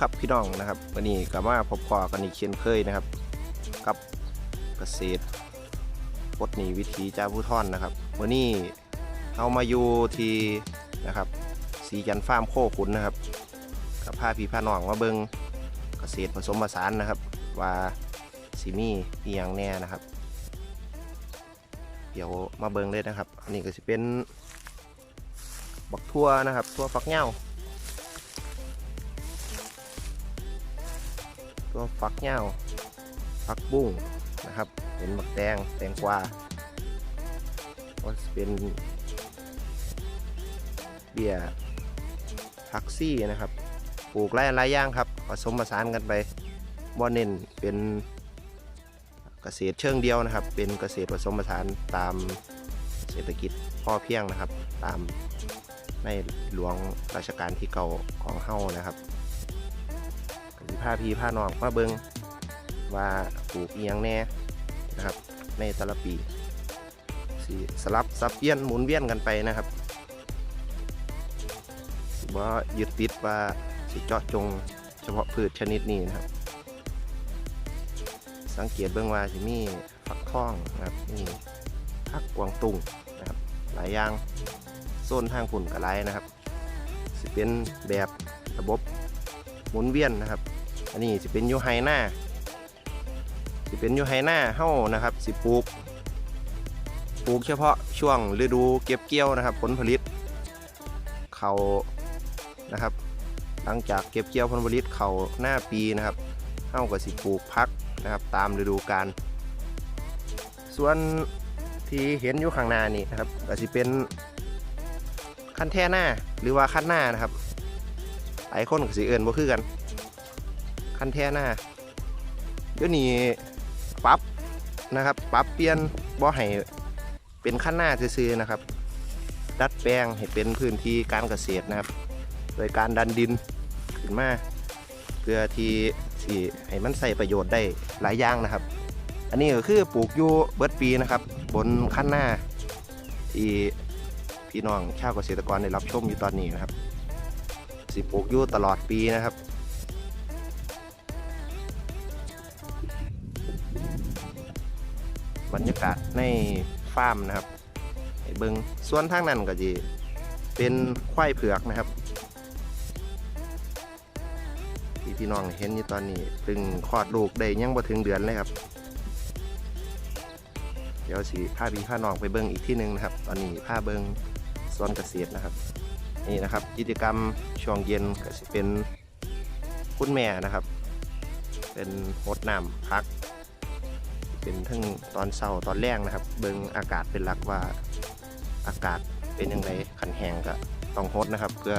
ีครับพี่น้องนะครับ วันนี้กลับมาพบพอกันอีกเช่นเคยนะครับ กับเกษตรปดหนีวิธีจ้าผู้ท่อนนะครับวันนี้เอามาอยู่ที่นะครับสีจันฟาร์มโคขุนนะครับกับผ้าพีผ้าหนองมาเบิงเกษตรผสมผสานนะครับ ว่าสีมีอียังแน่นะครับ เดี๋ยวมาเบิงเลยนะครับ อันนี้ก็จะเป็นบักทั่วนะครับทั่วฟักเหย้า ตัวฟักเหย้าฟักบุ้งนะครับ เป็นหมักแตงแตงกวาก็เป็นเบียร์พักซี่นะครับปลูกไร่ไรอย่างครับผสมผสานกันไปบ่เน้นเป็นเกษตรเชิงเดียวนะครับ เป็นเกษตรผสมผสานตามเศรษฐกิจพ่อเพียงนะครับ ตามในหลวงราชการที่เก่าของเฮานะครับ พาพี่พาน้องมาเบิงว่าปลูกเอียงแน่นะครับ ในแต่ละปีสิสลับซับเวียนหมุนเวียนกันไปนะครับสิบ่ยึดติดว่าสิเจาะจงเฉพาะพืชชนิดนี้นะครับ สังเกตเบื้องว่าสิมีฟักทองนะครับนี่ผักกวางตุ้งนะครับ หลายอย่างโซนทางฝุ่นกระไรนะครับ สิเป็นแบบระบบหมุนเวียนนะครับ อันนี้สิเป็นยูไฮหน้าสิเป็นยูไฮหน้าเฮ้านะครับสิปลูกปลูกเฉพาะช่วงฤดูเก็บเกี่ยวนะครับ ผลผลิตเขานะครับ หลังจากเก็บเกี่ยวผลผลิตเขาหน้าปีนะครับเฮ้าก็สิปลูกพักนะครับ ตามฤดูกาลส่วนที่เห็นอยู่ข้างหน้านี่นะครับก็สิเป็นขั้นแท่หน้าหรือว่าขั้นหน้านะครับหลายคนก็สิเอินบ่คือกัน คันแท่หน้าเดี๋ยวนี้ปรับนะครับปรับเปลี่ยนบ่ให้เป็นขั้นหน้าซื่อนะครับ ดัดแปลงให้เป็นพื้นที่การเกษตรนะครับ โดยการดันดินขึ้นมาเพื่อที่สิให้มันใส่ประโยชน์ได้หลายอย่างนะครับ อันนี้ก็คือปลูกอยู่เบิร์ดปีนะครับ บนขั้นหน้าที่พี่น้องชาวเกษตรกรได้รับชมอยู่ตอนนี้นะครับ สิปลูกอยู่ตลอดปีนะครับ รรยากาศในฟาร์มนะครับให้เบิงส่วนทางนั้นก็จะเป็นควายเผือกนะครับที่พี่น้องเห็นอยู่ตอนนี้เพิ่งคลอดลูกได้ยังบ่ถึงเดือนเลยครับ เดี๋ยวสิพาพี่พาน้องไปเบิงอีกที่หนึ่งนะครับ ตอนนี้พาเบิงสวนเกษตรนะครับ นี่นะครับ กิจกรรมช่วงเย็นก็จะเป็นคุณแม่นะครับ เป็นโฮดน้ำพัก เป็นทั้งตอนเช้าตอนแรกนะครับ เบิงอากาศเป็นหลักว่าอากาศเป็นยังไงขันแหงก็ต้องฮดนะครับเพื่อ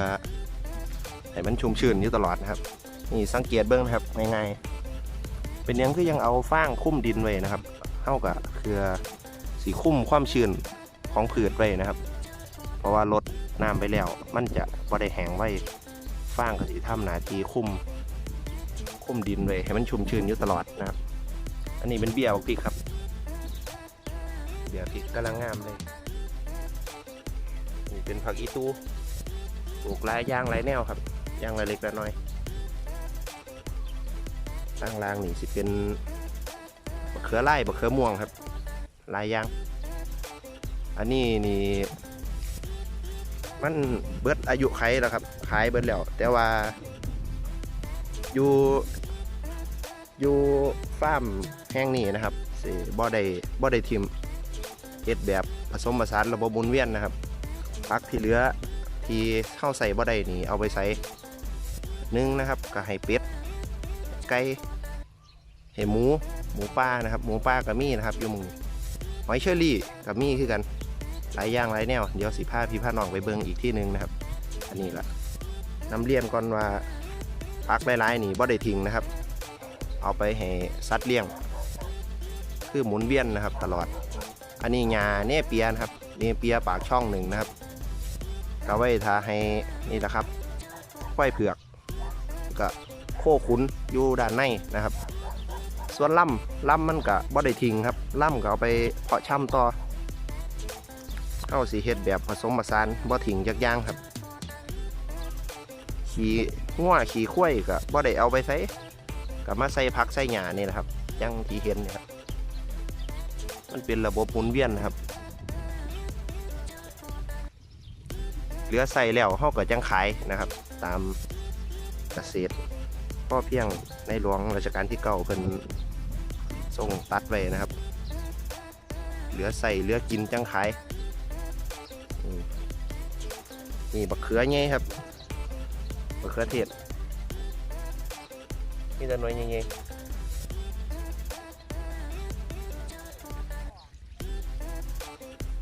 ให้มันชุ่มชื้นอยู่ตลอดนะครับนี่สังเกตเบิ้งนะครับง่ายๆเป็นยังคือยังเอาฟางคุ้มดินไว้นะครับเท่ากับคือสีคุ้มความชื้นของผืชไว้นะครับ เพราะว่าลดน้ำไปแล้ว มันจะบ่ได้แห้งไว้ฟางก็สิทำหนาทีคุ้มคุ้มดินไว้ให้มันชุ่มชื้นอยู่ตลอดนะครับ อันนี้เป็นเบียร์พริกครับ เบียร์พริกกำลังงามเลย นี่เป็นผักอีตูปลูกหลายอย่างหลายแนวครับอย่างละเล็กละน้อยตั้งรางนี่สิเป็นบะเขือไล่บะเขือม่วงครับหลายอย่าง อันนี้นี่ มันเบิดอายุไขแล้วครับขายเบิดแล้ว แต่ว่าอยู่ อยู่ฟาร์มแห่งนี้นะครับสิบ่ได้บ่ได้ทิมเฮ็ดแบบผสมผสานระบบหมุนเวียนนะครับพักที่เหลือที่เข้าใส่บ่ได้นี่เอาไปใส่นึ่งนะครับก็ให้เป็ดไก่ให้หมูหมูป่านะครับหมูป่าก็มีนะครับอยู่มึงหอยเชอรี่ก็มีคือกันหลายอย่างหลายแนวเดี๋ยวสิพาพี่พาน้องไปเบิ่งอีกที่หนึ่งนะครับ อันนี้ละน้ำเรียนก่อนว่าพักหลายๆนี่บ่ได้ทิ้งนะครับ เอาไปให้สัตว์เลี้ยง คือหมุนเวียนนะครับตลอด อันนี้งาเนเปียนะครับเนเปียปากช่องหนึ่งนะครับก็ไว้ทาให้นี่แหละครับควายเผือกก็โคขุนอยู่ด้านในนะครับ ส่วนล่ำล่ำมันก็บ่ได้ทิ้งครับล่ำก็เอาไปเพาะช่ำต่อเข้าสีเฮ็ดแบบผสมผสานบ่ทิ้งจักย่างครับ ขี่หัวขี่ข้วยก็บ่ได้เอาไปใส่ ก็มาใส่พักใส่หญ้านี่แหละครับอยังที่เห็นนี่ยครับมันเป็นระบบหมุนเวียนนะครับ เหลือใส่แล้วเฮาก็จังขายนะครับ ตามเกษตรพ่อเพียงในหลวงรัชกาลที่เก้าเพิ่นทรงตัดไว้นะครับ เหลือใส่เหลือกินจังขายนี่บักเขือไงครับบักเขือเทศ นี่แต่หน่วยไง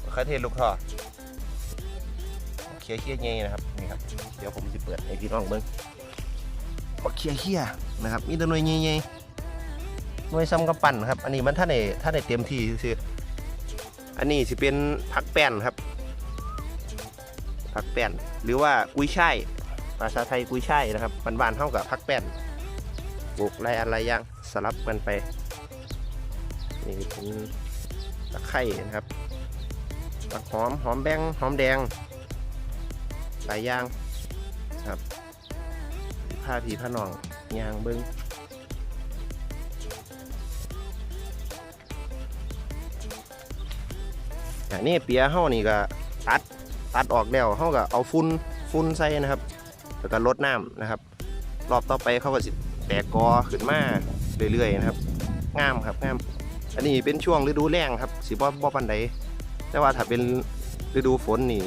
บักเขือเทศลูกท่อเขียเขี้ยไงนะครับนี่ครับ เดี๋ยวผมจะเปิดให้พี่น้องเบิ่งเขียเขี้ยนะครับมีแต่หน่วยไงๆหน่วยซ้ำกำปั้นครับ อันนี้มันท่านไหนท่านไหนเต็มที่ซื่อๆอันนี้สิเป็นผักแป้นครับผักแป้นหรือว่ากุ้ยช่ายภาษาไทยกุ้ยช่ายนะครับบ้านๆเท่ากับผักแป้น ปลูกไรอะไรย่างสลับกันไป นี่เป็นตะไคร่นะครับผักหอมหอมแบงหอมแดงหลายอย่างครับผ้าผีผ้าหนองยางเบิ้งอันนี้เปียเฮานี่ก็ตัดตัดออกแล้วเขาก็เอาฟุ้นฟุ้นใส่นะครับ แล้วก็ลดน้ำนะครับ รอบต่อไปเขาก็สิ แตกกอขึ้นมาเรื่อยๆนะครับงามครับงาม อันนี้เป็นช่วงฤดูแล้งครับสิบ่บ่ปันใดแต่ว่าถ้าเป็นฤดูฝนนี่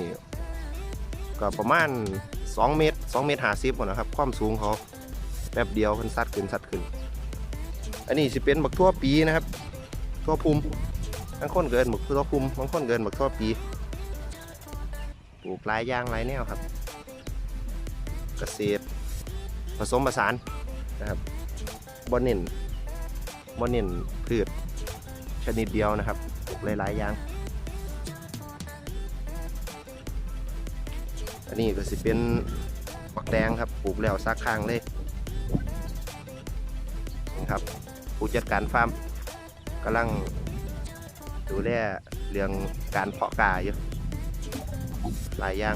ก็ประมาณ 2 เมตร 2 เมตร50คนนะครับ ความสูงเขาแป๊บเดียวมันซัดขึ้นซัดขึ้น อันนี้สิเป็นบักทั่วปีนะครับทั่วภูมิบางคนเกินบักทั่วภูมิบางคนเกินบักทั่วปีปลูกหลายยางหลายแนวครับ เกษตรผสมผสาน นะครับบนเน้นบนเน้นพืชชนิดเดียวนะครับปลูกหลายๆอย่าง อันนี้ก็สิเป็นบักแดงครับปลูกแล้วซักข้างเลยนะครับผู้จัดการฟาร์มกำลังดูแลเรื่องการเพาะกาอยู่หลายอย่าง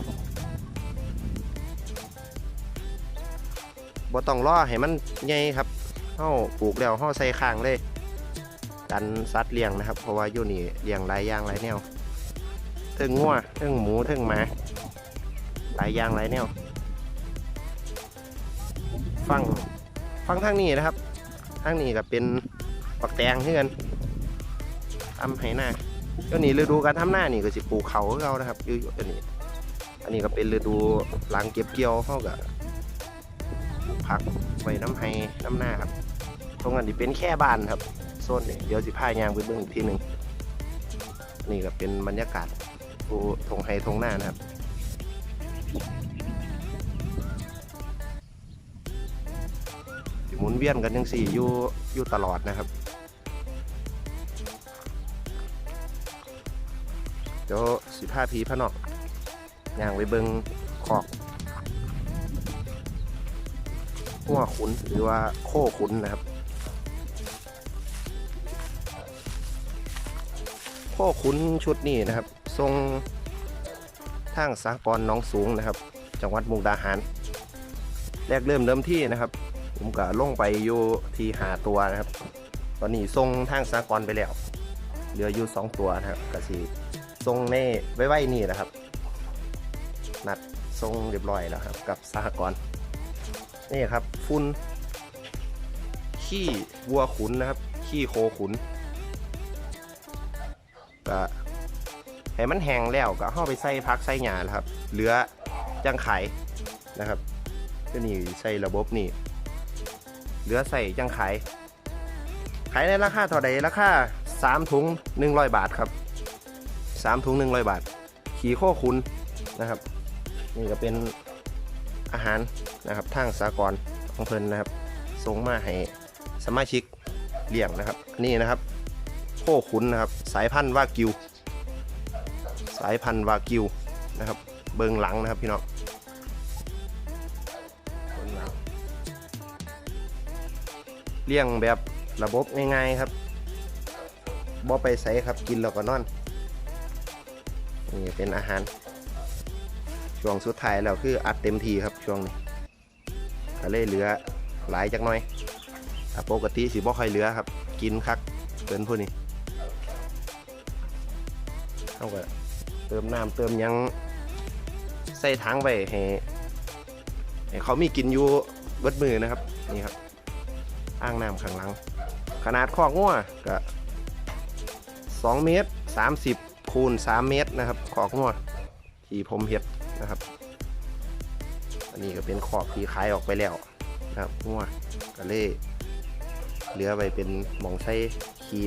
บ่ต้องรอให้มันใหญ่ครับเฮาปลูกแล้วเฮาใส่ข้างเลย กันสัตว์เลี้ยงนะครับ เพราะว่าอยู่นี่เลี้ยงหลายอย่างหลายแนวเทิงงัวเทิงหมูเทิงหมาหลายอย่างหลายแนว ฟังฟังทางนี้นะครับทางนี้ก็เป็นปักแตงเพื่อนทำให้หน้าก็นี่ฤดูการทำหน้านี่ก็สิปลูกเขาเขานะครับอยู่อันนี้ อันนี้ก็เป็นฤดูหลังเก็บเกี่ยวเขาก็ป ผักไว้น้ำไห้น้ำหน้าครับ ตรงนั้นนี่เป็นแค่บ้านครับโซนนี่เดี๋ยวสิพายางไปเบิ่งอีกทีหนึ่งนี่ก็เป็นบรรยากาศภูทงไฮทงหน้านะครับหมุนเวียนกันยังสี่อยู่อยู่ตลอดนะครับเดี๋ยวสิพาพีพะเนอกย่างไปเบิงขอก หัวขุนหรือว่าโค้ขุนนะครับ โค้ขุนชุดนี้นะครับ ทรงทางสากรน้องสูงนะครับ จังหวัดมุกดาหาร แรกเริ่มเริ่มที่นะครับ ผมก็ลงไปอยู่ที่หาตัวนะครับ ตอนนี้ทรงทางสากรไปแล้วเหลืออยู่สองตัวนะครับกระสีทรงเน่ไว้ไว้นี่นะครับ นัดทรงเรียบร้อยแล้วครับ กับสหกรณ์ นี่ครับฟุ้นขี้วัวขุนนะครับ ขี้โคขุนก็ให้มันแห้งแล้วก็เข้าไปใส่พักใส่หญ้าแล้วครับ เหลือจังไข่นะครับก็นี่ใส่ระบบนี่เหลือใส่จังไข่ขายในราคาเท่าใดราคา3ถุง100 บาทครับสามถุงหนึ่งร้อยบาท ขี่โคขุนนะครับ นี่ก็เป็น อาหารนะครับทางสากรณ์ของเพิ่นนะครับส่งมาให้สมาชิกเลี้ยงนะครับนี่นะครับโคขุนนะครับสายพันธุ์วากิว สายพันธุ์วากิวนะครับเบิงหลังนะครับพี่น้องเลังเลี้ยงแบบระบบง่ายๆครับบ่ไปใส่ครับกินแล้วก็นอนนี่เป็นอาหาร ช่วงสุดท้ายแล้วคืออัดเต็มทีครับช่วงนี้ก็เลยเหลือหลายจักหน่อยปกติสิบ่ค่อยเหลือครับ กินคักเกินพวกนี้เขาก็เติมน้ำเติมยังใส่ถังไว้ให้ให้เขามีกินอยู่บดมือนะครับนี่ครับอ่างน้ำข้างหลัง ขนาดคอกงัวก็2เมตร30คูณ3เมตรนะครับคอกงัวที่ผมเห็ด นะครับ อันนี้ก็เป็นขอบที่ขายออกไปแล้วนะครับงัวก็เล่เหลือไว้เป็นหมองใส่ขี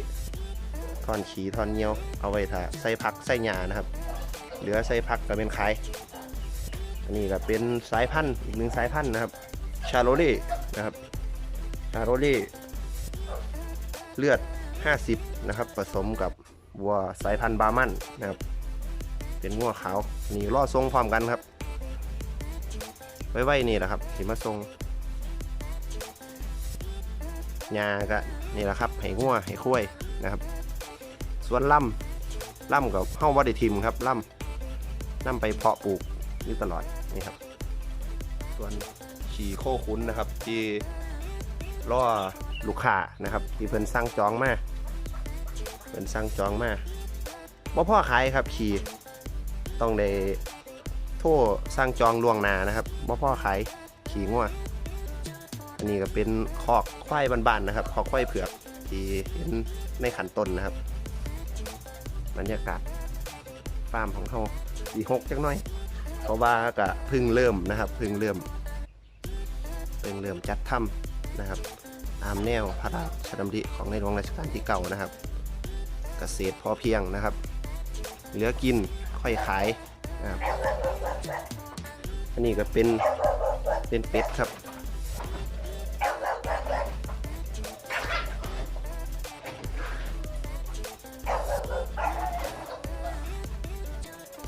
ท่อนขีท่อนเหนียว เอาไว้ถ้าใส่ผักใส่หญ้านะครับ เหลือใส่ผักก็เป็นขาย อันนี้ก็เป็นสายพันธุ์อีกหนึ่งสายพันธุ์นะครับ ชาโรเล่นะครับ ชาโรเล่เลือด 50 นะครับ ผสมกับวัวสายพันธุ์บาร์มันนะครับ เป็นงัวขาวนี่ล่อทรงพร้อมกันครับ ไว้ๆนี่แหละครับที่มาทรงยาก็นี่แหละครับให้งัวให้คุ้ยนะครับ ส่วนล่ำล่ำกับเฮ้าวัดทิมครับล่ำล่ำไปเพาะปลูกอยู่ตลอดนี่ครับ ส่วนขี่โคคุ้นนะครับ ที่ล่อลูกค้านะครับ ที่เพิ่นสั่งจองมาเพิ่นสั่งจองมาบ่พ่อขายครับขี่ ต้องได้โทรสร้างจองล่วงหน้านะครับบ่พ่อขายขี่งัวอันนี้ก็เป็นคอกควายบ้านๆนะครับคอกควายเผือกที่เห็นในขันต้นนะครับบรรยากาศฟาร์มของเขาสีหกจังหน่อย เพราะว่าก็พึ่งเริ่มนะครับพึ่งเริ่มพึ่งเริ่มจัดทำนะครับตามแนวพระราชดำริของในหลวงรัชกาลที่เก่านะครับ เกษตรพอเพียงนะครับ เหลือกิน ค่อยขายนะครับอันนี้ก็เป็นเป็นเป็ดครับ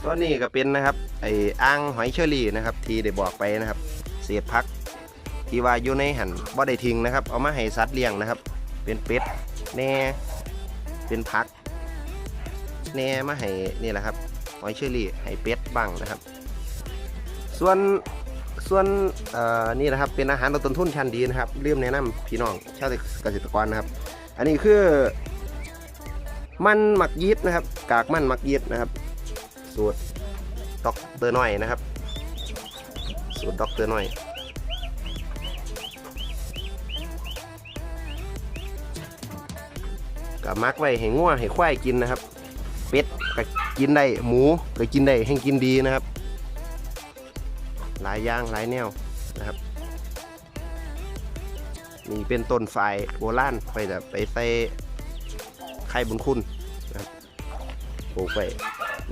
ตัวนี้ก็เป็นนะครับไอ้อ่างหอยเชอรี่นะครับ ที่ได้บอกไปนะครับ เศษพักที่ว่าอยู่ในหันบ่ได้ทิ้งนะครับ เอามาให้สัตว์เลี้ยงนะครับ เป็นเป็ดแน่เป็นพักแน่มาให้นี่แหละครับ หอยเชอรี่ให้เป็ดบ้างนะครับ ส่วนส่วนนี่นะครับเป็นอาหารลดต้นทุนชั้นดีนะครับเริ่มแนะนำพี่น้องชาวเกษตรกรนะครับ อันนี้คือ มันหมักยีสต์นะครับ กากมันหมักยีสต์นะครับ สูตรด็อกเตอร์น้อยนะครับ สูตรด็อกเตอร์น้อยกับมักไว้ให้งัวให้ควายกินนะครับ เป็ด กินได้หมูก็กินได้ให้กินดีนะครับ หลายย่างหลายแนวนะครับนี่เป็นต้นไฟโบราณไปแต่ไปใส่ไข่บุญคุณนะครับปลูกไป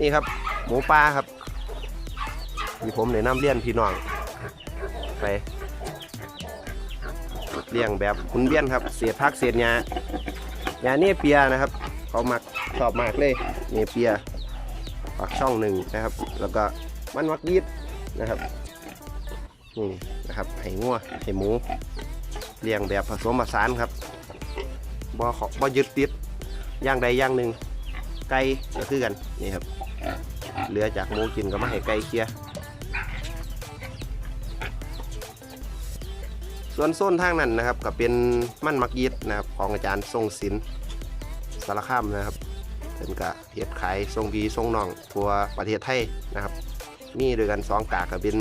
นี่ครับ หมูป่าครับที่ผมแนะนำเลี้ยนพี่น้องไปเลี้ยงแบบคุณเบี้ยนครับเศษพักเศษหญ้าหญ้าเนี่ยเปียนะครับ เขามักชอบมากเลยเนี่ยเปีย ปักช่องหนึ่งนะครับ แล้วก็มันมักยีดนะครับนี่นะครับให้งัวให้หมูเลี้ยงแบบผสมผสานครับบ่ขอบ่ยึดติดย่างใดย่างหนึ่งไก่ก็คือกันนี่ครับเหลือจากหมูกินก็มาให้ไก่เคลียส่วนโซนทางนั้นนะครับก็เป็นมั่นมักยิดนะครับของอาจารย์ทรงศิลป์สารคามนะครับ เป็นกะเห็ดขายทรงพีทรงน่องทั่วประเทศไทยนะครับ มีด้วยกันสองกากก็เป็น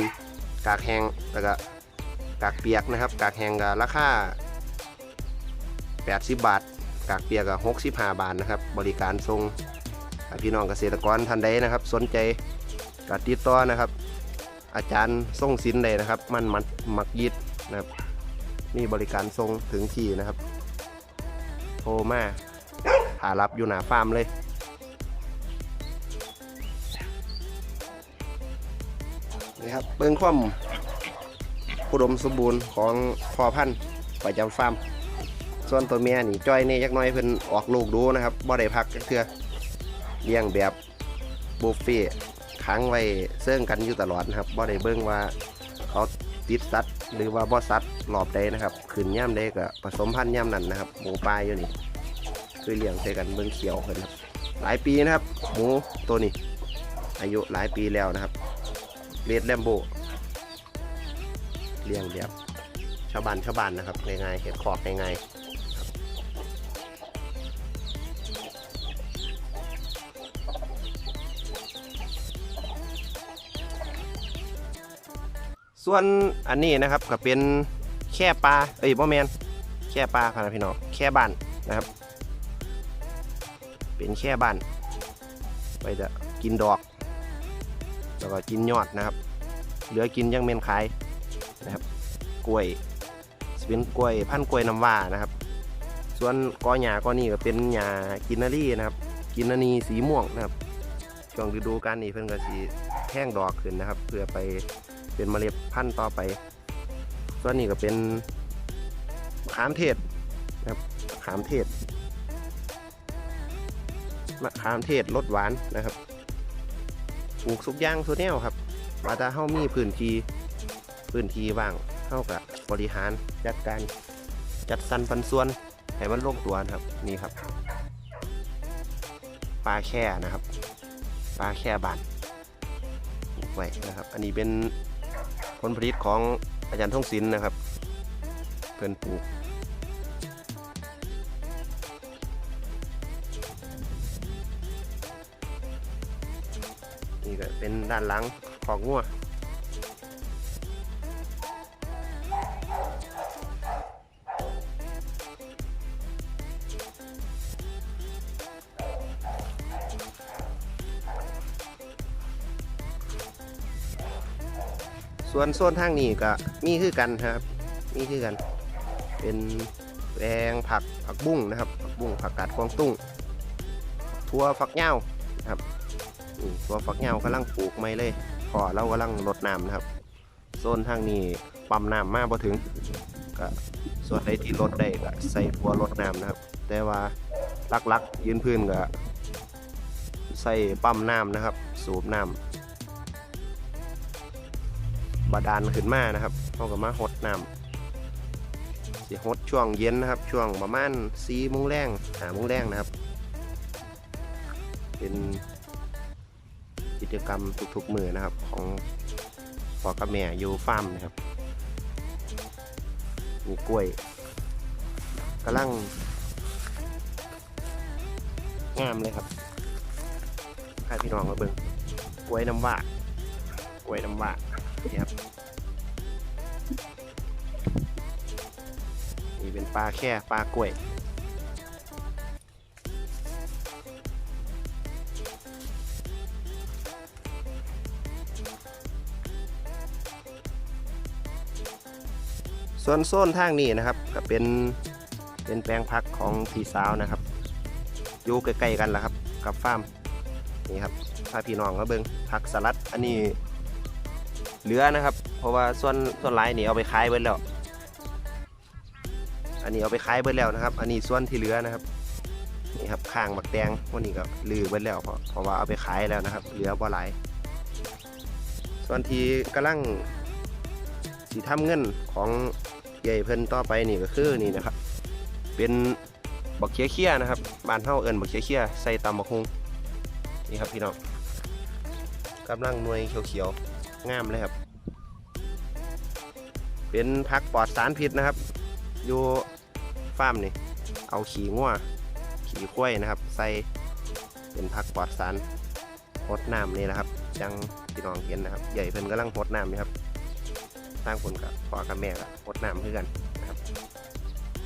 กากแห้งแล้วก็กากเปียกนะครับ กากแห้งก็ราคา80 บาท กากเปียกก็65 บาทนะครับ บริการทรงพี่น้องเกษตรกรท่านใดนะครับ สนใจก็ติดต่อนะครับ อาจารย์ทรงศิลป์ใดนะครับ มันมัดมักยิดนะครับ มีบริการทรงถึงที่นะครับ โทรมาหารับอยู่หน้าฟาร์มเลย นี่ครับเบิ้งความอุดมสมบูรณ์ของพอพันธุ์ประจำฟาร์ม ส่วนตัวเมียนี่จ้อยนี่ยักน้อยเพิ่นออกลูกดูนะครับบ่ได้พักจักเทื่อเลี้ยงแบบบุฟเฟ่ค้างไว้เสื่องกันอยู่ตลอดนะครับบ่ได้เบิ่งว่าเขาติดสัตว์หรือว่าบ่สัตว์รอบใดนะครับขึ้นย่ำใดก็ผสมพันธุ์ย่ำนั่นนะครับหมูปลาอยู่นี่คือเลี้ยงใส่กันเบิ่งเขียวเพิ่นครับหลายปีนะครับหมูตัวนี้อายุหลายปีแล้วนะครับ เรดแลมโบเลี้ยงแบบชาวบ้านชาวบ้านนะครับง่ายๆเห็ดขอกง่ายๆส่วนอันนี้นะครับก็เป็นแค่ปลาเอ้ยบ่แมนแค่ปลาครับพี่น้องแค่บ้านนะครับ เป็นแค่บ้านไปจะกินดอก แล้วก็กินยอดนะครับ เหลือกินยังเมนขายนะครับ กล้วยสิเป็นกล้วยพันกล้วยน้ำว้านะครับ ส่วนกอหญ้าก็นี่ก็เป็นหญ้ากินนารีนะครับ กินนารีสีม่วงนะครับช่วงฤดูกาลนี้เพิ่นก็สีแห้งดอกขึ้นนะครับ เพื่อไปเป็นเมล็ดพันธุ์ต่อไป ส่วนนี้ก็เป็นขามเทศนะครับขามเทศมะขามเทศรสหวานนะครับ ปลูกสุกอย่างสุดแนวครับว่าถ้าเฮามีพื้นที่พื้นที่ว่างเฮากับบริหารจัดการจัดสรรปันส่วนให้มันลงตัวนะครับนี่ครับปลาแค่นะครับปลาแค่บานไว้นะครับ อันนี้เป็นผลผลิตของอาจารย์ท่องศิลป์นะครับ เพื่อนปลูก นี่ก็เป็นด้านหลังของงัวส่วนโซนทางนี้ก็มีคือกันครับ มีคือกัน เป็นแปลงผักผักบุ้งนะครับ ผักบุ้งผักกาดกวางตุ้ง ทั่วฝักเหย้า ตัวฝักเหงากำลังปลูกไม่เลยพอเรากำลังรดน้ำนะครับ โซนทางนี้ปั๊มน้ำมากพอถึงก็ส่วนใดที่รดได้ก็ใส่ตัวรดน้ำนะครับ แต่ว่าลักๆยืนพื้นก็ใส่ปั๊มน้ำนะครับ สูบน้ำบาดาลขึ้นมานะครับเขาก็มาหดน้ำสิหดช่วงเย็นนะครับ ช่วงประมาณสี่โมงแรงหาโมงแรงนะครับ เป็น กิจกรรมทุกๆมือนะครับ ของพ่อกับแม่อยู่ฟาร์มนะครับ มีกล้วยกำลังงามเลยครับให้พี่น้องมาเบิ่งกล้วยน้ำว้ากล้วยน้ำว้านี่ครับนี่เป็นปลาแค่ปลากล้วย ส่วนโซนทางนี้นะครับก็เป็นเป็นแปลงพักของพี่สาวนะครับอยู่ใกล้ๆกันแหละครับ กับฟาร์มนี่ครับพาพี่น้องมาเบิงผักสลัดอันนี้เหลือนะครับ เพราะว่าส่วนส่วนหลายนี่เอาไปขายเบิดแล้ว อันนี้เอาไปขายเบิดแล้วนะครับ อันนี้ส่วนที่เหลือนะครับนี่ครับข้างบักแตงวันนี้ก็ลือเบิดแล้วเพราะเพราะว่าเอาไปขายแล้วนะครับ เหลือบ่หลาย ส่วนที่กำลังสีทำเงินของ ใหญ่เพิ่นต่อไปนี่ก็คือนี่นะครับ เป็นบักเคี้ยเคี้ยนะครับบานเฮาเอิ้นบักเคี้ยเคี้ยใส่ตำบักฮุงนี่ครับพี่น้องกำลังหน่วยเขียวๆงามเลยครับ เป็นพักปลอดสารพิษนะครับ อยู่ฟาร์มนี่ เอาขี่งัวขี่ข้วยนะครับ ใส่เป็นพักปลอดสารหดน้ำนี่นะครับจังพี่น้องเห็นนะครับ ใหญ่เพิ่นกำลังหดน้ำนี่ครับางคนกับพ่อกับแม่กับพดน้ำเพื่อนนะครับ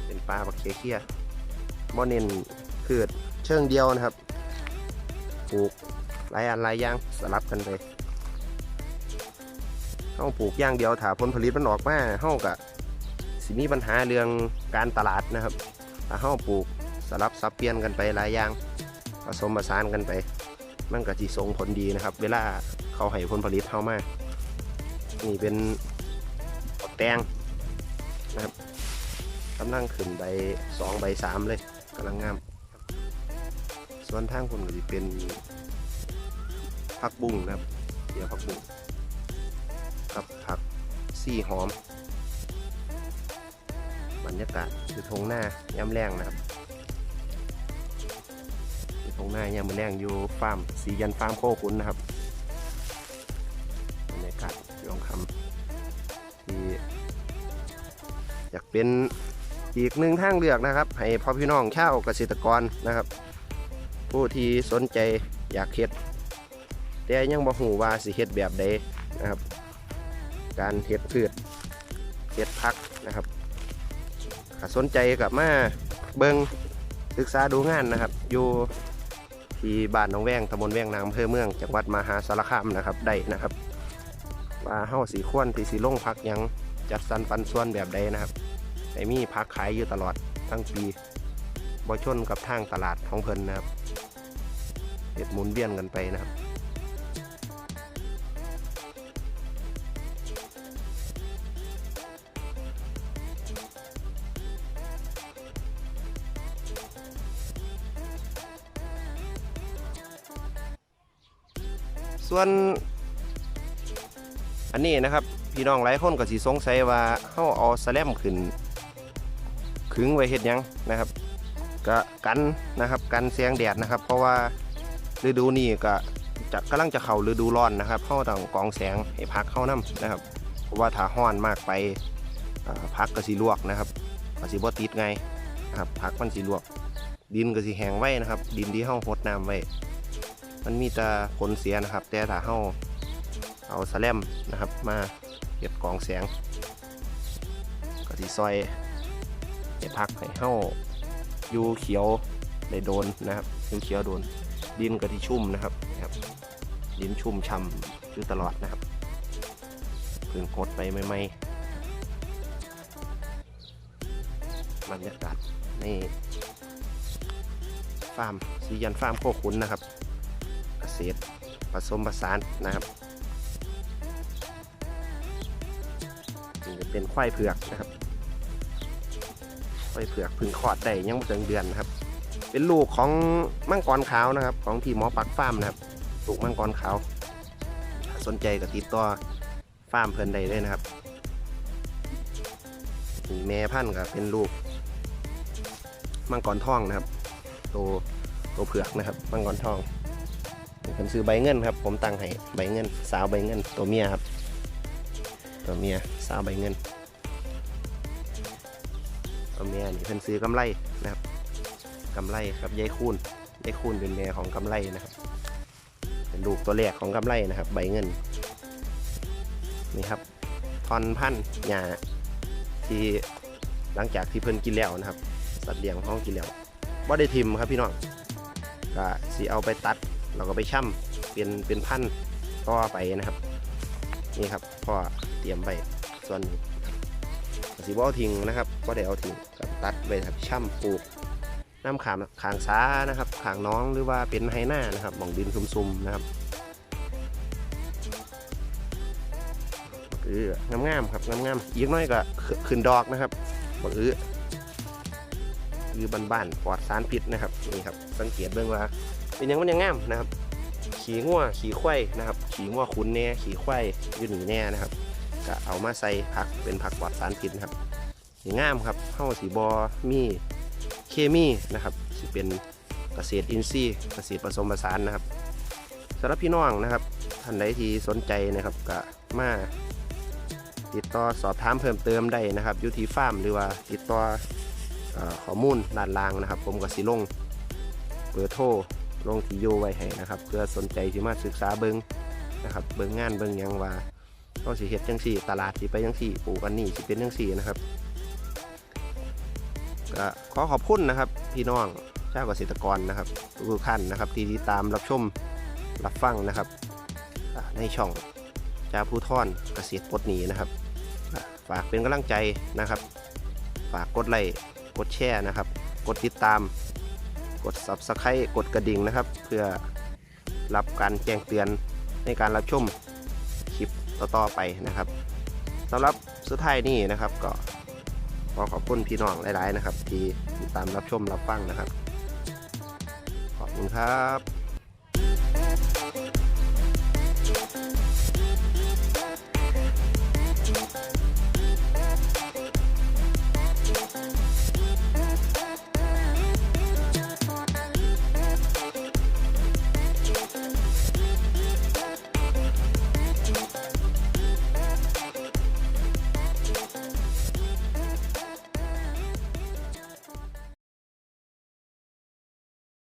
เป็นปลาบักเคียเคียบ่เนนพืชเชิงเดียวนะครับปลูกหลายอันหลายอย่างสลับกันไปเฮาปลูกอย่างเดียวถ้าผลผลิตมันออกมาเฮากับสิมีปัญหาเรื่องการตลาดนะครับถ้าเฮาปลูกสลับซับเปลี่ยนกันไปหลายอย่างผสมผสานกันไป มันก็สิส่งผลดีนะครับ เวลาเขาให้ผลผลิตเฮามานี่เป็น แตงนะครับกำลังขึ้นใบสองใบสามเลยกำลังงาม ส่วนทางคนก็จะเป็นผักบุ้งนะครับ เดี๋ยวผักบุ้งกับผักซี่หอม บรรยากาศคือทงหน้าย่ำแรงนะครับทงหน้าย่ำแรงอยู่ฟาร์มสียันฟาร์มโคขุนนะครับ เป็นอีกหนึ่งทางเลือกนะครับ ให้พ่อพี่น้องชาวเกษตรกรนะครับ ผู้ที่สนใจอยากเฮ็ด แต่ยังบ่ฮู้ว่าสิเฮ็ดแบบใดนะครับ การเฮ็ดพืชเฮ็ดพักนะครับถ้าสนใจกับมาเบิงศึกษาดูงานนะครับ อยู่ที่บ้านหนองแวงตำบลแวงนางอำเภอเมืองจังหวัดมหาสารคามนะครับได้นะครับว่าเฮาสีควรที่สีลงพักยังจัดสรรปันส่วนแบบใดนะครับ ไอ้มีพักขายอยู่ตลอดทั้งปีบ่ชนกับทางตลาดของเพิ่นนะครับเห็ดหมุนเวียนกันไปนะครับส่วน อันนี้นะครับ พี่น้องหลายคนก็สิสงสัยว่าเฮาเอาสแลมขึ้น ขึงไว้เฮ็ดยังนะครับก็กันนะครับกันแสงแดดนะครับ เพราะว่าฤดูนี้ก็จะกำลังจะเข้าฤดูร้อนนะครับเฮาต้องกองแสงให้พักเข้านํนะครับ เพราะว่าถ้าร้อนมากไปพักก็สิลวกนะครับก็สิบ่ติดไงนะครับพักมันสิลวก ดินก็สิแห้งไว้นะครับ ดินที่เฮาหดน้ำไว้มันมีแต่ผลเสียนะครับ แต่ถ้าเฮาเอาสแลมนะครับมาเก็บกองแสงก็สิซอย ให้พักให้เฮาอยู่เขียวได้โดนนะครับยูเขียวโดน ดินก็ที่ชุ่มนะครับครับ ดินชุ่มช่ำอยู่ตลอดนะครับเพิ่งกดไปใหม่ๆบรรยากาศในฟาร์มสียันฟาร์มโคขุนนะครับเกษตรผสมผสานนะครับนี่เป็นควายเผือกนะครับ ควายเผือกพึ่งคลอดได้ยังไม่ถึงเดือนนะครับ เป็นลูกของมังกรขาวนะครับ ของพี่หมอปักฟาร์มนะครับลูกมังกรขาว สนใจก็ติดต่อฟาร์มเพิ่นได้เลยนะครับมีแม่พันธุ์ก็เป็นลูกมังกรทองนะครับ ตัวตัวเผือกนะครับมังกรทองผมซื้อใบเงินครับ ผมตั้งให้ใบเงิน สาวใบเงิน ตัวเมียครับ ตัวเมียสาวใบเงิน เมียนี่เพิ่นซื้อกำไรนะครับกำไรครับยายคูนยายคูนเป็นแม่ของกำไรนะครับ เป็นลูกตัวแรกของกำไรนะครับ ใบเงินนี่ครับทอนพันธ์หญ้าที่หลังจากที่เพิ่นกินแล้วนะครับ สัตว์เลี้ยงของเขากินแล้วบ่ได้ทิมครับพี่น้องก็สิเอาไปตัดเราก็ไปช่ำเป็นเป็นพันธุ์ต่อไปนะครับ นี่ครับพ่อเตรียมไปส่วนสีบ่เอาทิ้งนะครับก็ได้เอาทิ้ง ตัดไปครับช่ำปลูกน้ำขามขางซ้านะครับขางน้องหรือว่าเป็นไฮหน้านะครับหม่องดินซุ่มๆนะครับเอองามๆครับงามๆอีกน้อยก็ขึ้นดอกนะครับบักอื้อคือบ้านๆปลอดสารพิษนะครับนี่ครับ สังเกตเบื้องว่า เป็นยังมันยังงามนะครับ ขี่งัวขี่ควายนะครับ ขี่งัวขุนแน่ขี่ควายอยู่หนีแน่นะครับ ก็เอามาใส่ผักเป็นผักปลอดสารพิษนะครับ สีงามครับเข้าสีบอมีเคมีนะครับสิเป็นเกษตรอินทรีย์เกษตรผสมผสานนะครับสำหรับพี่น้องนะครับท่านใดที่สนใจนะครับก็มาติดต่อสอบถามเพิ่มเติมได้นะครับอยู่ที่ฟาร์มหรือว่าติดต่อข้อมูลด้านล่างนะครับ ผมก็สิลงเบอร์โทรลงที่อยู่ไว้ให้นะครับเพื่อสนใจที่มาศึกษาเบิงนะครับเบิงงานเบิงยังว่าต้องสิเฮ็ดจังสี่ ตลาดสิไปจังสี่ปลูกอันนี้สิเป็นจังสี่นะครับ ก็ขอขอบคุณนะครับ พี่น้องชาวเกษตรกรนะครับทุกท่านนะครับ ที่ติดตามรับชมรับฟังนะครับในช่องจาผู้ท่อนเกษตรปดหนีนะครับฝากเป็นกำลังใจนะครับ ฝากกดไลค์กดแชร์นะครับ กดติดตาม กด subscribe กดกระดิ่งนะครับ เพื่อรับการแจ้งเตือนในการรับชมคลิปต่อๆไปนะครับสำหรับสุดท้ายนี้นะครับก็ ขอขอบคุณพี่น้องหลาย ๆ นะครับ ที่ติดตามรับชมรับฟังนะครับ ขอบคุณครับ